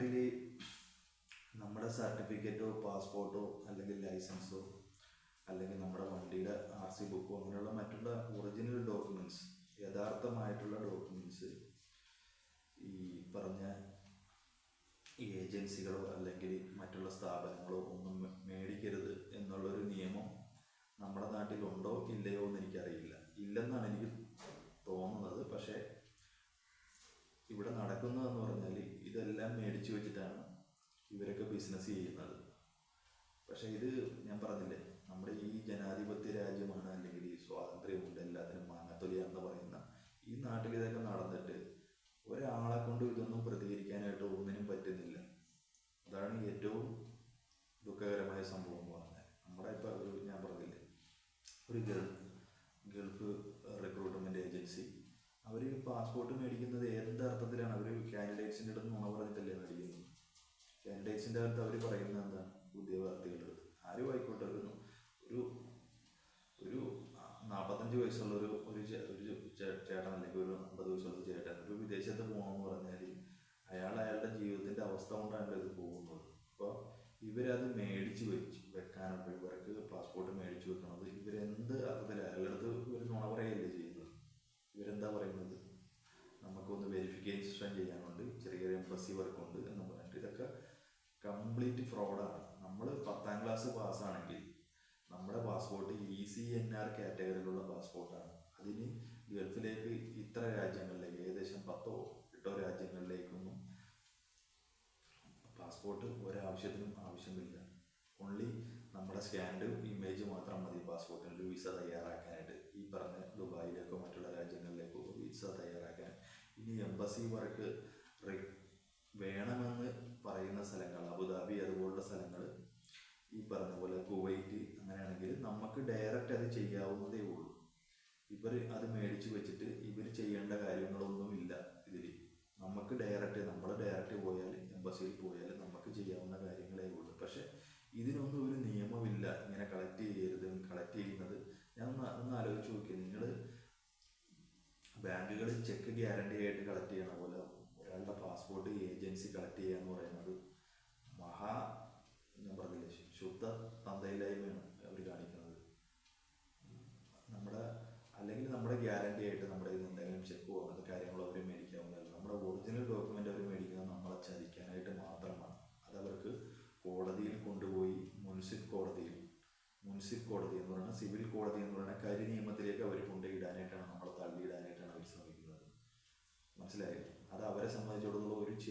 നാട്ടിൽ നമ്മുടെ സർട്ടിഫിക്കറ്റോ പാസ്പോർട്ടോ അല്ലെങ്കിൽ ലൈസൻസോ അല്ലെങ്കിൽ നമ്മുടെ വണ്ടിയുടെ ആർ സി ബുക്കോ അങ്ങനെയുള്ള മറ്റുള്ള ഒറിജിനൽ ഡോക്യുമെന്റ്സ് യഥാർത്ഥമായിട്ടുള്ള ഡോക്യുമെന്റ്സ് ഈ പറഞ്ഞ ഏജൻസികളോ അല്ലെങ്കിൽ മറ്റുള്ള സ്ഥാപനങ്ങളോ ഒന്നും മേടിക്കരുത് എന്നുള്ളൊരു നിയമം നമ്മുടെ നാട്ടിലുണ്ടോ ഇല്ലയോ എന്ന് എനിക്കറിയില്ല. ഇല്ലെന്നാണ് എനിക്ക് തോന്നുന്നത് പക്ഷേ ഇവിടെ നടക്കുന്നതെന്ന് പറഞ്ഞാൽ ഇതെല്ലാം മേടിച്ചു വെച്ചിട്ടാണ് ഇവരൊക്കെ ബിസിനസ് ചെയ്യുന്നത്. പക്ഷേ ഇത് ഞാൻ പറഞ്ഞില്ലേ നമ്മുടെ ഈ ജനാധിപത്യ രാജ്യമാണ് അല്ലെങ്കിൽ ഈ സ്വാതന്ത്ര്യമുണ്ട് എല്ലാത്തിനും മാങ്ങാത്തൊലിയാണെന്ന് പറയുന്ന ഈ നാട്ടിൽ ഇതൊക്കെ നടന്നിട്ട് ഒരാളെ കൊണ്ട് ഇതൊന്നും പ്രതികരിക്കാനായിട്ട് ഒന്നിനും പറ്റുന്നില്ല. അതാണ് ഏറ്റവും ദുഃഖകരമായ സംഭവം എന്ന് പറഞ്ഞാൽ. നമ്മുടെ ഇപ്പോൾ ഒരു ഞാൻ പറഞ്ഞില്ലേ ഒരു ഗൾഫ് ഗൾഫ് റിക്രൂട്ട്മെന്റ് ഏജൻസി അവർ പാസ്പോർട്ട് മേടിക്കുന്നത് എന്ത് അർത്ഥത്തിലാണ്? അവർ കാൻഡിഡേറ്റ്സിന്റെ അടുത്ത് നുണ പറഞ്ഞിട്ടല്ലേ മേടിക്കുന്നത്? കാൻഡിഡേറ്റ്സിന്റെ അടുത്ത് അവർ പറയുന്നത് എന്താണ് ഉദ്യോഗാർത്ഥികളുടെ അടുത്ത്. ആരും ആയിക്കോട്ടെ ഒരു ഒരു നാൽപ്പത്തഞ്ച് വയസ്സുള്ള ഒരു ഒരു ചേട്ടൻ അല്ലെങ്കിൽ ഒരു അമ്പത് വയസ്സുള്ള ചേട്ടൻ ഒരു വിദേശത്ത് പോകണമെന്ന് പറഞ്ഞാൽ അയാൾ അയാളുടെ ജീവിതത്തിന്റെ അവസ്ഥ കൊണ്ടാണ് ഇത് പോകുന്നത്. അപ്പോൾ ഇവരത് മേടിച്ച് വെച്ച് വെക്കാനൊക്കെ ഇവർക്ക് പാസ്പോർട്ട് മേടിച്ച് വെക്കണത് ഇവരെന്ത് അർത്ഥത്തിൽ അയാളുടെ അടുത്ത് നുണ പറയല്ലേ ചെയ്യുന്നത് ഇവരെന്താ പറയുന്നത് നമുക്കൊന്ന് വെരിഫിക്കേഷൻ ചെയ്യാനുണ്ട് എംബസി വർക്കുണ്ട് എന്ന് പറഞ്ഞിട്ട് ഇതൊക്കെ കംപ്ലീറ്റ് ഫ്രോഡാണ് നമ്മൾ പത്താം ക്ലാസ് പാസ്സാണെങ്കിൽ നമ്മുടെ passport E C N R കാറ്റഗറിയിലുള്ള പാസ്പോർട്ടാണ് അതിന് ഗൾഫിലേക്ക് ഇത്ര രാജ്യങ്ങളിലേക്ക് ഏകദേശം പത്തോ എട്ടോ രാജ്യങ്ങളിലേക്കൊന്നും പാസ്പോർട്ട് ഒരാവശ്യത്തിനും ആവശ്യമില്ല. ഓൺലി നമ്മുടെ സ്കാൻഡ് ഇമേജ് മാത്രം മതി പാസ്പോർട്ടിന് ഒരു വിസ തയ്യാറാക്കാനായിട്ട്. ഈ പറഞ്ഞ ദുബായിലേക്കോ മറ്റുള്ള രാജ്യങ്ങളിലേക്കോ വിസ തയ്യാറാക്കാൻ. ഇനി എംബസി വർക്ക് വേണമെന്ന് പറയുന്ന സ്ഥലങ്ങൾ അബുദാബി അതുപോലുള്ള സ്ഥലങ്ങൾ ഈ പറഞ്ഞ പോലെ കുവൈറ്റ് അങ്ങനെയാണെങ്കിൽ നമുക്ക് ഡയറക്റ്റ് അത് ചെയ്യാവുന്നതേ ഉള്ളൂ. ഇവർ അത് മേടിച്ചു വെച്ചിട്ട് ഇവർ ചെയ്യേണ്ട കാര്യങ്ങളൊന്നും ഇല്ല ഇതിൽ. നമുക്ക് ഡയറക്റ്റ് നമ്മൾ ഡയറക്റ്റ് പോയാൽ എംബസിയിൽ പോയാൽ നമുക്ക് ചെയ്യാവുന്ന കാര്യങ്ങളേ ഉള്ളൂ. പക്ഷെ ഇതിനൊന്നും ഒരു നിയമമില്ല ഇങ്ങനെ കളക്ട് ചെയ്യരുത് കളക്ട് ചെയ്യുന്നത്. ഞാൻ ഒന്ന് ഒന്ന് ആലോചിച്ച് നോക്കി നിങ്ങൾ ബാങ്കുകൾ ചെക്ക് ഗ്യാരണ്ടി ആയിട്ട് കളക്ട് ചെയ്യണ പോലെ ഒരാളുടെ പാസ്പോർട്ട് ഏജൻസി കളക്ട് ചെയ്യുക എന്ന് പറയുന്നത് മഹാ ഞാൻ പറഞ്ഞില്ലേ ശുദ്ധ തന്തയില്ലായ്മയാണ് അവർ കാണിക്കുന്നത്. നമ്മുടെ അല്ലെങ്കിൽ നമ്മുടെ ഗ്യാരണ്ടി ആയിട്ട് നമ്മുടെ നിന്ന് എന്തെങ്കിലും ചെക്കോ അങ്ങനത്തെ കാര്യങ്ങളോ അവർ മേടിക്കാവുന്നതല്ല. നമ്മുടെ ഒറിജിനൽ ഡോക്യുമെന്റ് അവർ മേടിക്കുന്നത് നമ്മളെ ചതിക്കാനായിട്ട് മാത്രമാണ്. അത് അവർക്ക് കോടതിയിൽ കൊണ്ടുപോയി മുൻസിഫ് കോടതിയിൽ മുൻസിഫ് കോടതി എന്ന് പറയുന്ന സിവിൽ കോടതി എന്ന് പറയുന്ന